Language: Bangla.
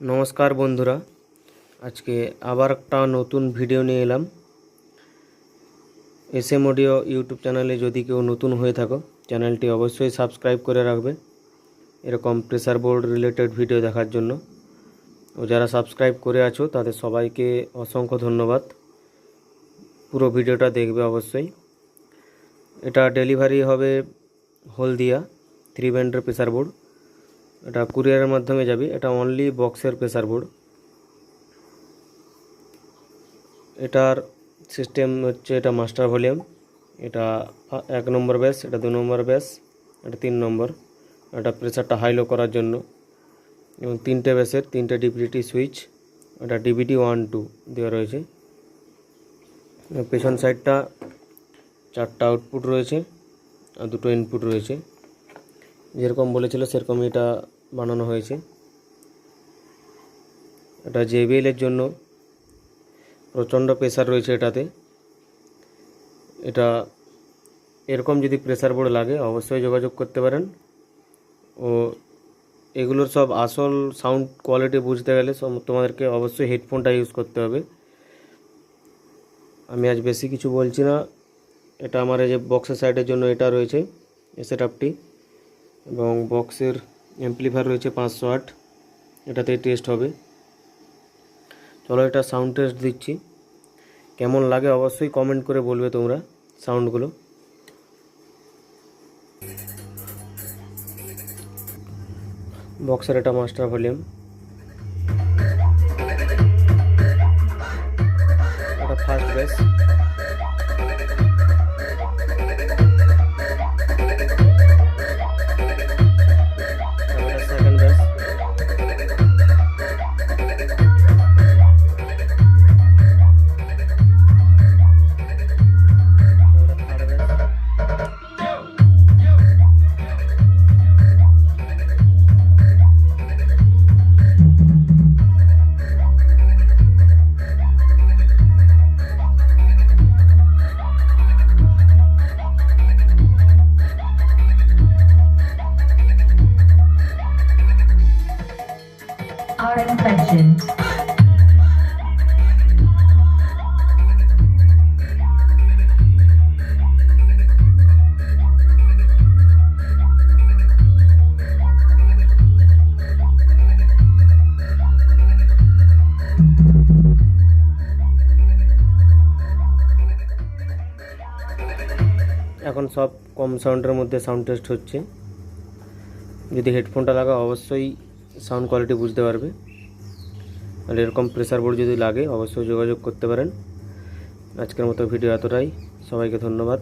নমস্কার বন্ধুরা। আজকে আবার একটা নতুন ভিডিও নিয়ে এলাম। এস এম অডিও ইউটিউব চ্যানেলে যদি কেউ নতুন হয়ে থাকো চ্যানেলটি অবশ্যই সাবস্ক্রাইব করে রাখবে। এরকম প্রেসার বোর্ড রিলেটেড ভিডিও দেখার জন্য। ও যারা সাবস্ক্রাইব করে আছো, তাদের সবাইকে অসংখ্য ধন্যবাদ। পুরো ভিডিওটা দেখবে অবশ্যই। এটা ডেলিভারি হবে হলদিয়া থ্রি ব্যান্ডের প্রেসার বোর্ড এটা কুরিয়ারের মাধ্যমে যাবে। এটা অনলি বক্সের প্রেসার বোর্ড এটার সিস্টেম হচ্ছে এটা মাস্টার ভলিউম এটা এক নম্বর ব্যাস, এটা দু নম্বর ব্যাস, এটা তিন নম্বর। এটা প্রেসারটা হাই লো করার জন্য। এবং তিনটে ব্যাসের তিনটে ডিভিডি সুইচ এটা ডিভিডি ওয়ান টু দেওয়া রয়েছে। পেছন সাইডটা চারটা আউটপুট রয়েছে, আর দুটো ইনপুট রয়েছে। যেরকম বলেছিল, সেরকমই এটা বানানো হয়েছে। এটা এর জন্য প্রচণ্ড প্রেসার রয়েছে এটাতে। এটা এরকম যদি প্রেসার বোর্ড লাগে, অবশ্যই যোগাযোগ করতে পারেন। ও এগুলোর সব আসল সাউন্ড কোয়ালিটি বুঝতে গেলে সব তোমাদেরকে অবশ্যই হেডফোনটা ইউজ করতে হবে। আমি আজ বেশি কিছু বলছি না। এটা আমার এই যে বক্সের সাইডের জন্য এটা রয়েছে সেট আপটি এবং বক্সের অ্যাম্পলিফায়ার রয়েছে পাঁচশো আট। এটাতে টেস্ট হবে। চলো এটা সাউন্ড টেস্ট দিচ্ছি। কেমন লাগে অবশ্যই কমেন্ট করে বলবে তোমরা সাউন্ডগুলো বক্সের এটা মাস্টার ভলিউম এটা ফার্স্ট বেস এখন সব কম সাউন্ডের মধ্যে সাউন্ড টেস্ট হচ্ছে। যদি হেডফোনটা লাগা অবশ্যই সাউন্ড কোয়ালিটি বুঝতে পারবে। আর এরকম প্রেসার বোর্ড যদি লাগে, অবশ্যই যোগাযোগ করতে পারেন। আজকের মতো ভিডিও এতটাই। সবাইকে ধন্যবাদ।